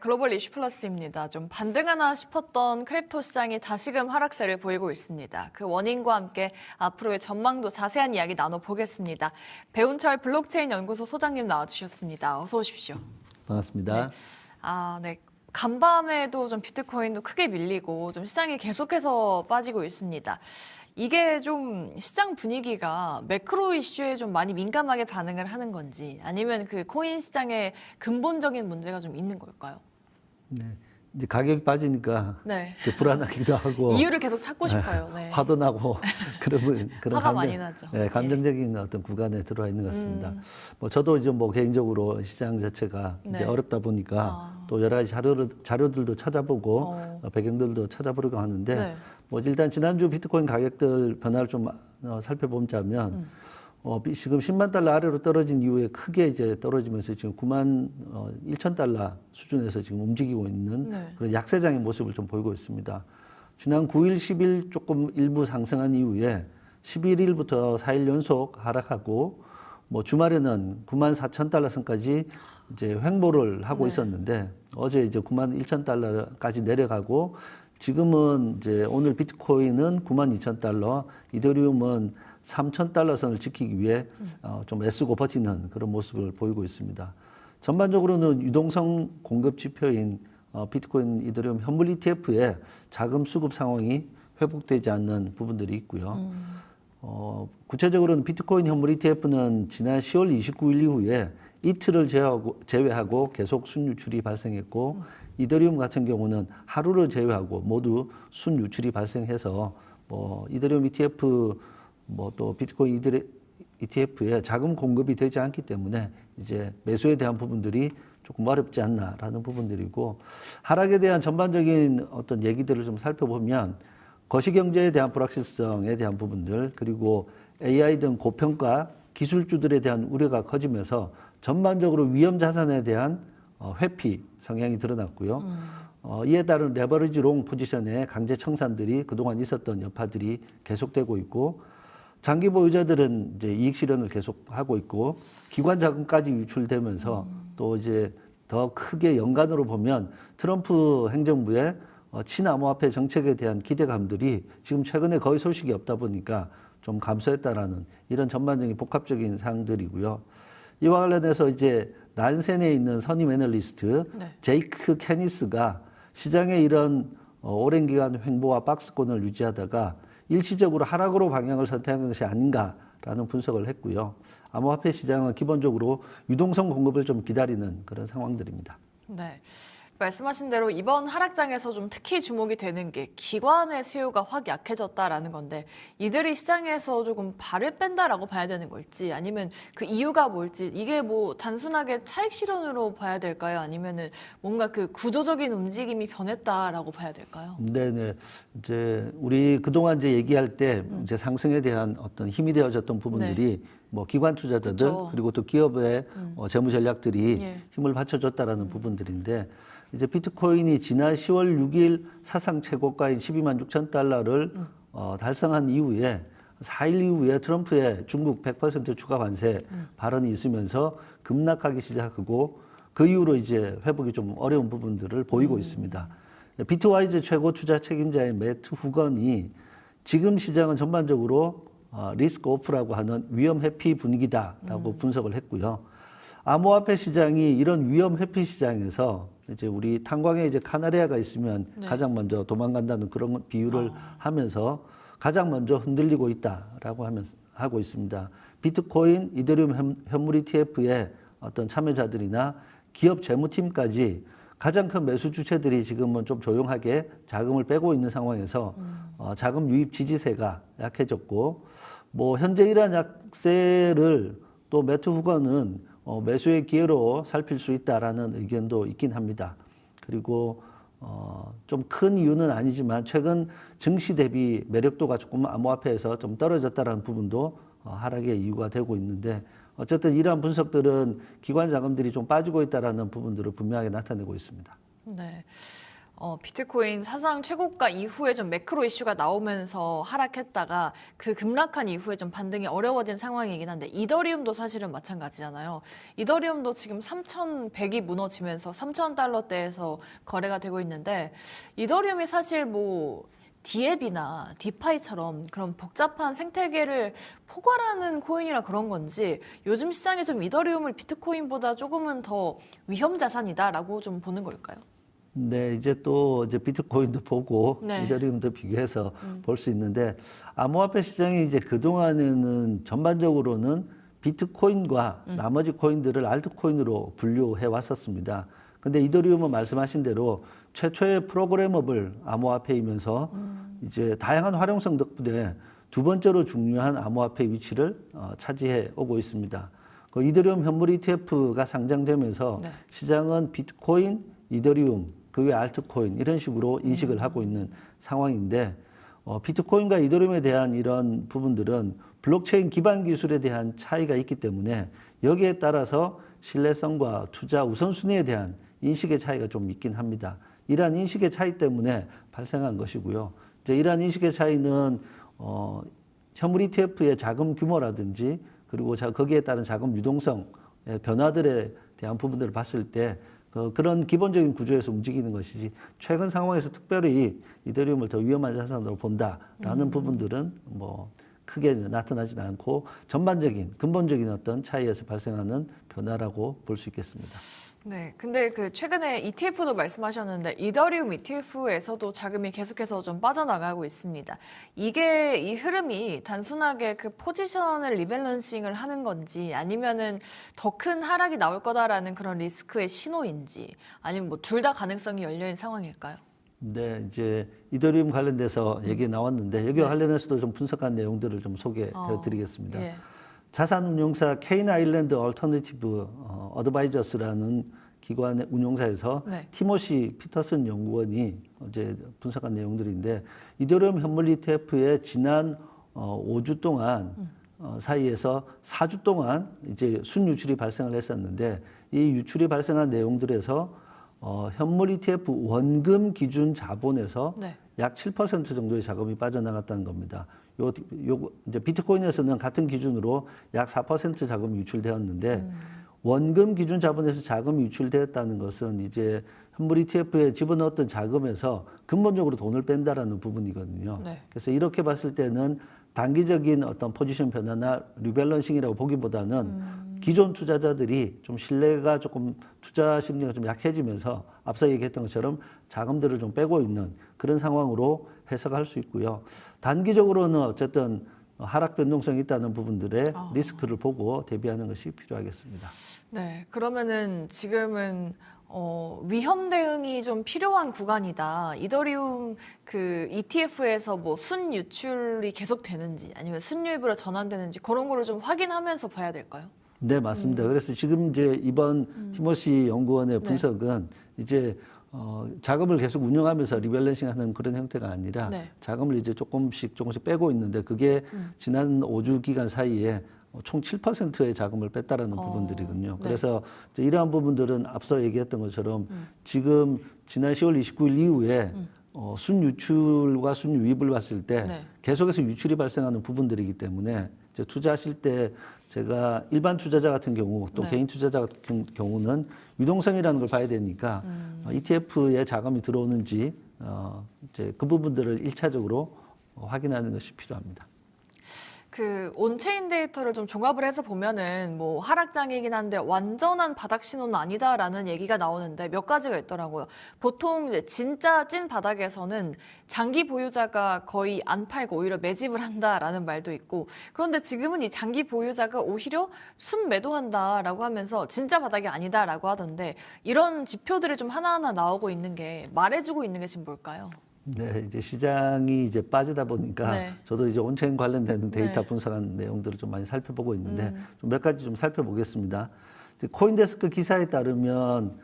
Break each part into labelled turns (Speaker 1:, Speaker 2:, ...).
Speaker 1: 네, 글로벌 이슈 플러스입니다. 좀 반등하나 싶었던 크립토 시장이 다시금 하락세를 보이고 있습니다. 그 원인과 함께 앞으로의 전망도 자세한 이야기 나눠보겠습니다. 배운철 블록체인 연구소 소장님 나와주셨습니다. 어서 오십시오.
Speaker 2: 반갑습니다.
Speaker 1: 아, 네. 간밤에도 좀 비트코인도 크게 밀리고 좀 시장이 계속해서 빠지고 있습니다. 이게 좀 시장 분위기가 매크로 이슈에 좀 많이 민감하게 반응을 하는 건지 아니면 그 코인 시장의 근본적인 문제가 좀 있는 걸까요?
Speaker 2: 네. 이제 가격이 빠지니까
Speaker 1: 네.
Speaker 2: 이제 불안하기도 하고
Speaker 1: 이유를 계속 찾고 싶어요. 네.
Speaker 2: 화도 나고 그러면 그런
Speaker 1: 화가 많이 나죠.
Speaker 2: 네, 감정적인 어떤 구간에 들어와 있는 것 같습니다.
Speaker 1: 음.
Speaker 2: 뭐 저도 이제 뭐 개인적으로 시장 자체가
Speaker 1: 네.
Speaker 2: 이제 어렵다 보니까
Speaker 1: 아.
Speaker 2: 또 여러 가지 자료를, 자료들도 찾아보고
Speaker 1: 어.
Speaker 2: 어, 배경들도 찾아보려고 하는데
Speaker 1: 네.
Speaker 2: 뭐 일단 지난주 비트코인 가격들 변화를 좀 어, 살펴보자면
Speaker 1: 음.
Speaker 2: 어, 비- 지금 10만 달러 아래로 떨어진 이후에 크게 이제 떨어지면서 지금 9만 어, 1천 달러 수준에서 지금 움직이고 있는
Speaker 1: 네.
Speaker 2: 그런 약세장의 모습을 좀 보이고 있습니다. 지난 9일, 10일 조금 일부 상승한 이후에 11일부터 4일 연속 하락하고 뭐 주말에는 9만 4천 달러 선까지 이제 횡보를 하고
Speaker 1: 네.
Speaker 2: 있었는데 어제 이제 9만 1천 달러까지 내려가고 지금은 이제 오늘 비트코인은 9만 2천 달러, 이더리움은 3천 달러 선을 지키기 위해 어, 좀 애쓰고 버티는 그런 모습을 보이고 있습니다. 전반적으로는 유동성 공급 지표인 어, 비트코인, 이더리움 현물 ETF의 자금 수급 상황이 회복되지 않는 부분들이 있고요. 어, 구체적으로는 비트코인 현물 ETF는 지난 10월 29일 이후에 이틀을 제외하고, 제외하고 계속 순유출이 발생했고 이더리움 같은 경우는 하루를 제외하고 모두 순유출이 발생해서 뭐 이더리움 ETF 뭐 또 비트코인 이더리, ETF에 자금 공급이 되지 않기 때문에 이제 매수에 대한 부분들이 조금 어렵지 않나라는 부분들이고 하락에 대한 전반적인 어떤 얘기들을 좀 살펴보면 거시경제에 대한 불확실성에 대한 부분들 그리고 AI 등 고평가 기술주들에 대한 우려가 커지면서 전반적으로 위험 자산에 대한 어, 회피 성향이 드러났고요. 어, 이에 따른 레버리지 롱 포지션의 강제 청산들이 그동안 있었던 여파들이 계속되고 있고 장기 보유자들은 이제 이익 실현을 계속 하고 있고 기관 자금까지 유출되면서 또 이제 더 크게 연간으로 보면 트럼프 행정부의 어, 친암호화폐 정책에 대한 기대감들이 지금 최근에 거의 소식이 없다 보니까 좀 감소했다라는 이런 전반적인 복합적인 사항들이고요. 이와 관련해서 이제 난센에 있는 선임 애널리스트
Speaker 1: 네.
Speaker 2: 제이크 캐니스가 시장의 이런 어, 오랜 기간 횡보와 박스권을 유지하다가 일시적으로 하락으로 방향을 선택한 것이 아닌가라는 분석을 했고요. 암호화폐 시장은 기본적으로 유동성 공급을 좀 기다리는 그런 상황들입니다.
Speaker 1: 네. 말씀하신 대로 이번 하락장에서 좀 특히 주목이 되는 게 기관의 수요가 확 약해졌다라는 건데 이들이 시장에서 조금 발을 뺀다라고 봐야 되는 걸지 아니면 그 이유가 뭘지 이게 뭐 단순하게 차익 실현으로 봐야 될까요? 아니면은 뭔가 그 구조적인 움직임이 변했다라고 봐야 될까요?
Speaker 2: 네네. 이제 우리 그동안 이제 얘기할 때 이제 상승에 대한 어떤 힘이 되어졌던 부분들이 뭐 기관 투자자들
Speaker 1: 그쵸.
Speaker 2: 그리고또 기업의 어, 재무 전략들이
Speaker 1: 예.
Speaker 2: 힘을 받쳐줬다라는 부분들인데 이제 비트코인이 지난 10월 6일 사상 최고가인 12만 6천 달러를 어, 달성한 이후에 4일 이후에 트럼프의 중국 100% 추가 관세 발언이 있으면서 급락하기 시작하고 그 이후로 이제 회복이 좀 어려운 부분들을 보이고 있습니다. 비트와이즈 최고 투자 책임자인 매트 후건이 지금 시장은 전반적으로 어, 리스크 오프라고 하는 위험 회피 분위기다라고 분석을 했고요. 암호화폐 시장이 이런 위험 회피 시장에서 이제 우리 탄광에 이제 카나리아가 있으면 가장 먼저 도망간다는 그런 비유를 하면서 가장 먼저 흔들리고 있다라고 하면서 하고 있습니다. 비트코인, 이더리움 현- 현물 ETF의 어떤 참여자들이나 기업 재무팀까지 가장 큰 매수 주체들이 지금은 좀 조용하게 자금을 빼고 있는 상황에서 어, 자금 유입 지지세가 약해졌고 뭐 현재 이러한 약세를 또 매트 후건은 어, 매수의 기회로 살필 수 있다라는 의견도 있긴 합니다. 그리고 어, 좀 큰 이유는 아니지만 최근 증시 대비 매력도가 조금 암호화폐에서 좀 떨어졌다라는 부분도 어, 하락의 이유가 되고 있는데 어쨌든 이러한 분석들은 기관 자금들이 좀 빠지고 있다라는 부분들을 분명하게 나타내고 있습니다.
Speaker 1: 네. 어, 비트코인 사상 최고가 이후에 좀 매크로 이슈가 나오면서 하락했다가 그 급락한 이후에 좀 반등이 어려워진 상황이긴 한데 이더리움도 사실은 마찬가지잖아요. 이더리움도 지금 3,100이 무너지면서 3,000달러대에서 거래가 되고 있는데 이더리움이 사실 뭐 디앱이나 디파이처럼 그런 복잡한 생태계를 포괄하는 코인이라 그런 건지 요즘 시장에 좀 이더리움을 비트코인보다 조금은 더 위험 자산이다라고 좀 보는 걸까요?
Speaker 2: 네, 이제 또 이제 비트코인도 보고
Speaker 1: 네.
Speaker 2: 이더리움도 비교해서 볼수 있는데 암호화폐 시장이 이제 그 동안에는 전반적으로는 비트코인과 나머지 코인들을 알트코인으로 분류해 왔었습니다. 근데 이더리움은 말씀하신 대로 최초의 프로그래머블 암호화폐이면서 이제 다양한 활용성 덕분에 두 번째로 중요한 암호화폐 위치를 어, 차지해 오고 있습니다. 그 이더리움 현물 ETF가 상장되면서
Speaker 1: 네.
Speaker 2: 시장은 비트코인, 이더리움, 그 외 알트코인 이런 식으로 인식을 하고 있는 상황인데 어, 비트코인과 이더리움에 대한 이런 부분들은 블록체인 기반 기술에 대한 차이가 있기 때문에 여기에 따라서 신뢰성과 투자 우선순위에 대한 인식의 차이가 좀 있긴 합니다. 이러한 인식의 차이 때문에 발생한 것이고요. 이제 이러한 인식의 차이는 어, 현물 ETF의 자금 규모라든지 그리고 자 거기에 따른 자금 유동성 의 변화들에 대한 부분들을 봤을 때 그, 그런 기본적인 구조에서 움직이는 것이지 최근 상황에서 특별히 이더리움을 더 위험한 자산으로 본다라는 부분들은 뭐 크게 나타나지는 않고 전반적인 근본적인 어떤 차이에서 발생하는 변화라고 볼 수 있겠습니다.
Speaker 1: 네, 근데 그 최근에 ETF도 말씀하셨는데 이더리움 ETF에서도 자금이 계속해서 좀 빠져나가고 있습니다. 이게 이 흐름이 단순하게 그 포지션을 리밸런싱을 하는 건지 아니면은 더 큰 하락이 나올 거다라는 그런 리스크의 신호인지 아니면 뭐 둘 다 가능성이 열려 있는 상황일까요?
Speaker 2: 네, 이제 이더리움 관련돼서 얘기 나왔는데 여기와 관련해서도 좀 분석한 내용들을 좀 소개해
Speaker 1: 어,
Speaker 2: 드리겠습니다.
Speaker 1: 예.
Speaker 2: 자산 운용사 케인 아일랜드 얼터너티브 어, 어드바이저스라는 기관의 운용사에서
Speaker 1: 네.
Speaker 2: 티모시 피터슨 연구원이 어제 분석한 내용들인데 이더리움 현물 ETF의 지난 어, 5주 동안 어, 사이에서 4주 동안 이제 순유출이 발생을 했었는데 이 유출이 발생한 내용들에서 어, 현물 ETF 원금 기준 자본에서
Speaker 1: 네.
Speaker 2: 약7% 정도의 자금이 빠져나갔다는 겁니다. 요, 요 이제 비트코인에서는 같은 기준으로 약 4% 자금이 유출되었는데 원금 기준 자본에서 자금이 유출되었다는 것은 이제 현물 ETF에 집어넣었던 자금에서 근본적으로 돈을 뺀다라는 부분이거든요.
Speaker 1: 네.
Speaker 2: 그래서 이렇게 봤을 때는 단기적인 어떤 포지션 변화나 리밸런싱이라고 보기보다는 기존 투자자들이 좀 신뢰가 조금 투자 심리가 좀 약해지면서 앞서 얘기했던 것처럼 자금들을 좀 빼고 있는 그런 상황으로 해석할 수 있고요. 단기적으로는 어쨌든 하락 변동성이 있다는 부분들의 리스크를 보고 대비하는 것이 필요하겠습니다.
Speaker 1: 네, 그러면은 지금은 어, 위험 대응이 좀 필요한 구간이다. 이더리움 그 ETF에서 뭐 순 유출이 계속 되는지 아니면 순유입으로 전환되는지 그런 거를 좀 확인하면서 봐야 될까요?
Speaker 2: 네, 맞습니다. 그래서 지금 이제 이번 티모시 연구원의
Speaker 1: 네.
Speaker 2: 분석은 이제 어, 자금을 계속 운영하면서 리밸런싱 하는 그런 형태가 아니라
Speaker 1: 네.
Speaker 2: 자금을 이제 조금씩 조금씩 빼고 있는데 그게 지난 5주 기간 사이에 총 7%의 자금을 뺐다라는
Speaker 1: 어,
Speaker 2: 부분들이군요.
Speaker 1: 네.
Speaker 2: 그래서 이러한 부분들은 앞서 얘기했던 것처럼 지금 지난 10월 29일 이후에 어, 순유출과 순유입을 봤을 때
Speaker 1: 네.
Speaker 2: 계속해서 유출이 발생하는 부분들이기 때문에 이제 투자하실 때 제가 일반 투자자 같은 경우 또
Speaker 1: 네.
Speaker 2: 개인 투자자 같은 경우는 유동성이라는 걸 봐야 되니까
Speaker 1: 음.
Speaker 2: 어, ETF에 자금이 들어오는지 어, 이제 그 부분들을 일차적으로 어, 확인하는 것이 필요합니다.
Speaker 1: 그 온체인 데이터를 좀 종합을 해서 보면은 뭐 하락장이긴 한데 완전한 바닥 신호는 아니다라는 얘기가 나오는데 몇 가지가 있더라고요. 보통 진짜 찐 바닥에서는 장기 보유자가 거의 안 팔고 오히려 매집을 한다라는 말도 있고 그런데 지금은 이 장기 보유자가 오히려 순 매도한다라고 하면서 진짜 바닥이 아니다라고 하던데 이런 지표들이 좀 하나하나 나오고 있는 게 말해주고 있는 게 지금 뭘까요?
Speaker 2: 네, 이제 시장이 이제 빠지다 보니까
Speaker 1: 네.
Speaker 2: 저도 이제 온체인 관련되는 데이터
Speaker 1: 네.
Speaker 2: 분석한 내용들을 좀 많이 살펴보고 있는데 좀몇 가지 좀 살펴보겠습니다. 코인데스크 기사에 따르면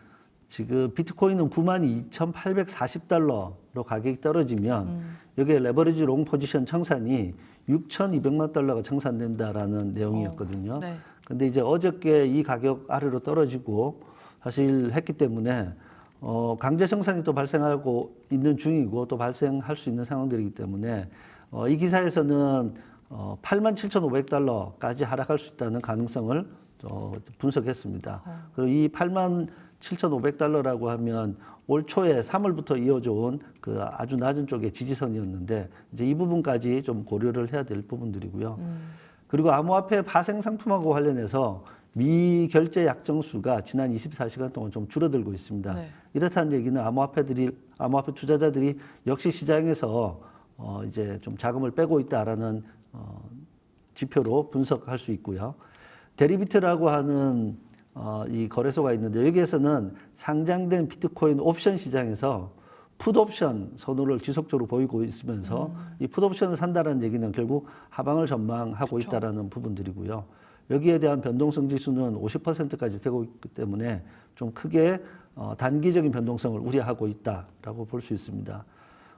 Speaker 2: 지금 비트코인은 92,840달러로 가격이 떨어지면 여기에 레버리지 롱 포지션 청산이 6,200만 달러가 청산된다라는 내용이었거든요.
Speaker 1: 네.
Speaker 2: 근데 이제 어저께 이 가격 아래로 떨어지고 사실 했기 때문에 어, 강제 생산이 또 발생하고 있는 중이고 또 발생할 수 있는 상황들이기 때문에 어, 이 기사에서는 어, 87,500달러까지 하락할 수 있다는 가능성을 어, 분석했습니다. 그리고 이 87,500달러라고 하면 올 초에 3월부터 이어져 온그 아주 낮은 쪽의 지지선이었는데 이제 이 부분까지 좀 고려를 해야 될 부분들이고요. 그리고 암호화폐 파생 상품하고 관련해서 미결제 약정수가 지난 24시간 동안 좀 줄어들고 있습니다.
Speaker 1: 네.
Speaker 2: 이렇다는 얘기는 암호화폐들이 암호화폐 투자자들이 역시 시장에서 어 이제 좀 자금을 빼고 있다라는 어 지표로 분석할 수 있고요. 데리비트라고 하는 어, 이 거래소가 있는데 여기에서는 상장된 비트코인 옵션 시장에서 풋옵션 선호를 지속적으로 보이고 있으면서 이 풋옵션을 산다는 얘기는 결국 하방을 전망하고 있다라는 부분들이고요. 여기에 대한 변동성 지수는 50%까지 되고 있기 때문에 좀 크게 어, 단기적인 변동성을 우려하고 있다라고 볼 수 있습니다.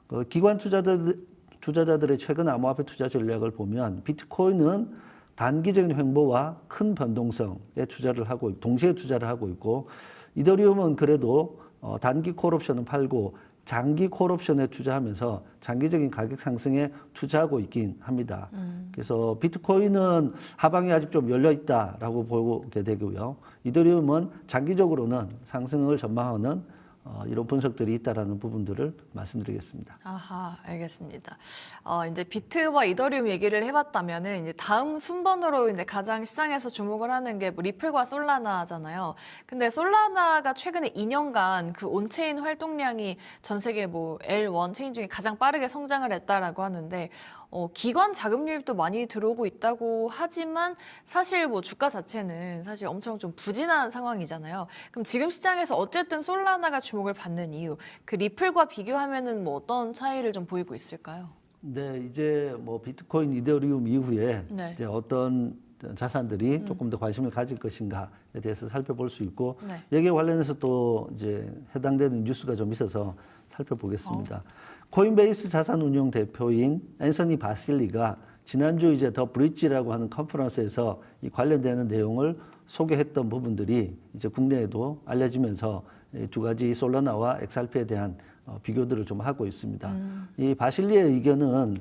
Speaker 2: 그 기관 투자자들, 투자자들의 최근 암호화폐 투자 전략을 보면 비트코인은 단기적인 횡보와 큰 변동성에 투자를 하고 있- 동시에 투자를 하고 있고 이더리움은 그래도 어, 단기 콜옵션은 팔고 장기 콜옵션에 투자하면서 장기적인 가격 상승에 투자하고 있긴 합니다. 그래서 비트코인은 하방이 아직 좀 열려 있다라고 보게 되고요. 이더리움은 장기적으로는 상승을 전망하는 어, 이런 분석들이 있다라는 부분들을 말씀드리겠습니다.
Speaker 1: 아하, 알겠습니다. 어, 이제 비트와 이더리움 얘기를 해봤다면은 이제 다음 순번으로 이제 가장 시장에서 주목을 하는 게 뭐 리플과 솔라나잖아요. 근데 솔라나가 최근에 2년간 그 온체인 활동량이 전 세계 뭐 L1 체인 중에 가장 빠르게 성장을 했다라고 하는데 어, 기관 자금 유입도 많이 들어오고 있다고 하지만 사실 뭐 주가 자체는 사실 엄청 좀 부진한 상황이잖아요. 그럼 지금 시장에서 어쨌든 솔라나가 주목을 받는 이유, 그 리플과 비교하면은 뭐 어떤 차이를 좀 보이고 있을까요?
Speaker 2: 네, 이제 뭐 비트코인, 이더리움 이후에
Speaker 1: 네.
Speaker 2: 이제 어떤 자산들이 조금 더 관심을 가질 것인가에 대해서 살펴볼 수 있고
Speaker 1: 네.
Speaker 2: 여기에 관련해서 또 이제 해당되는 뉴스가 좀 있어서 살펴보겠습니다. 코인베이스 자산운용 대표인 앤서니 바실리가 지난주 이제 더 브릿지라고 하는 컨퍼런스에서 이 관련되는 내용을 소개했던 부분들이 이제 국내에도 알려지면서 이두 가지 솔라나와 XRP에 대한 어, 비교들을 좀 하고 있습니다. 이 바실리의 의견은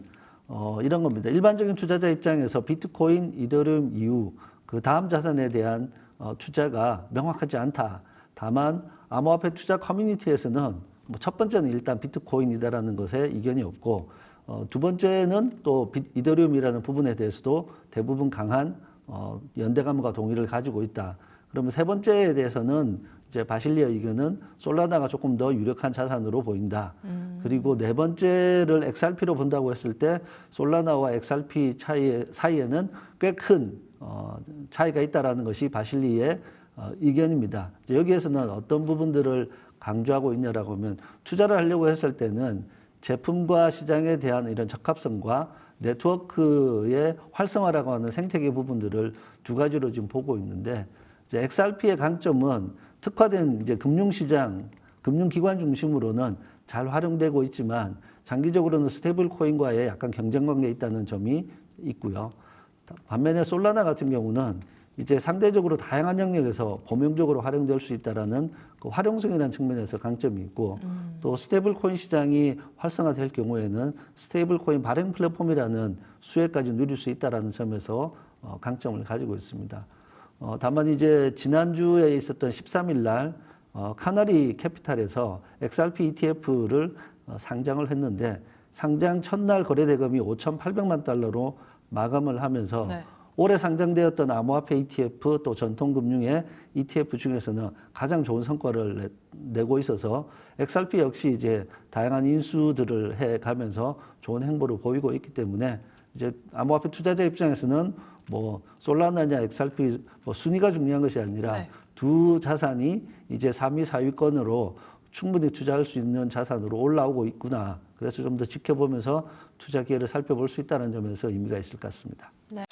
Speaker 2: 어, 이런 겁니다. 일반적인 투자자 입장에서 비트코인, 이더리움 이후 그 다음 자산에 대한 어, 투자가 명확하지 않다. 다만 암호화폐 투자 커뮤니티에서는 뭐 첫 번째는 일단 비트코인이다라는 것에 이견이 없고 어, 두 번째는 또 비- 이더리움이라는 부분에 대해서도 대부분 강한 어, 연대감과 동의를 가지고 있다. 그러면 세 번째에 대해서는 이제 바실리의 의견은 솔라나가 조금 더 유력한 자산으로 보인다. 그리고 네 번째를 XRP로 본다고 했을 때 솔라나와 XRP 차이 사이에는 꽤큰 어, 차이가 있다라는 것이 바실리의 어, 의견입니다. 이제 여기에서는 어떤 부분들을 강조하고 있냐라고 하면 투자를 하려고 했을 때는 제품과 시장에 대한 이런 적합성과 네트워크의 활성화라고 하는 생태계 부분들을 두 가지로 지금 보고 있는데 이제 XRP의 강점은 특화된 이제 금융시장, 금융기관 중심으로는 잘 활용되고 있지만 장기적으로는 스테이블 코인과의 약간 경쟁 관계에 있다는 점이 있고요. 반면에 솔라나 같은 경우는 이제 상대적으로 다양한 영역에서 범용적으로 활용될 수 있다라는 그 활용성이라는 측면에서 강점이 있고 또 스테이블 코인 시장이 활성화될 경우에는 스테이블 코인 발행 플랫폼이라는 수혜까지 누릴 수 있다라는 점에서 어, 강점을 가지고 있습니다. 어, 다만 이제 지난주에 있었던 13일 날 어, 카나리 캐피탈에서 XRP ETF를 어, 상장을 했는데 상장 첫날 거래 대금이 5,800만 달러로 마감을 하면서
Speaker 1: 네.
Speaker 2: 올해 상장되었던 암호화폐 ETF 또 전통금융의 ETF 중에서는 가장 좋은 성과를 내, 고 있어서 XRP 역시 이제 다양한 인수들을 해 가면서 좋은 행보를 보이고 있기 때문에 이제 암호화폐 투자자 입장에서는 뭐 솔라나냐 XRP 뭐 순위가 중요한 것이 아니라
Speaker 1: 네.
Speaker 2: 두 자산이 이제 3위, 4위권으로 충분히 투자할 수 있는 자산으로 올라오고 있구나. 그래서 좀 더 지켜보면서 투자 기회를 살펴볼 수 있다는 점에서 의미가 있을 것 같습니다.
Speaker 1: 네.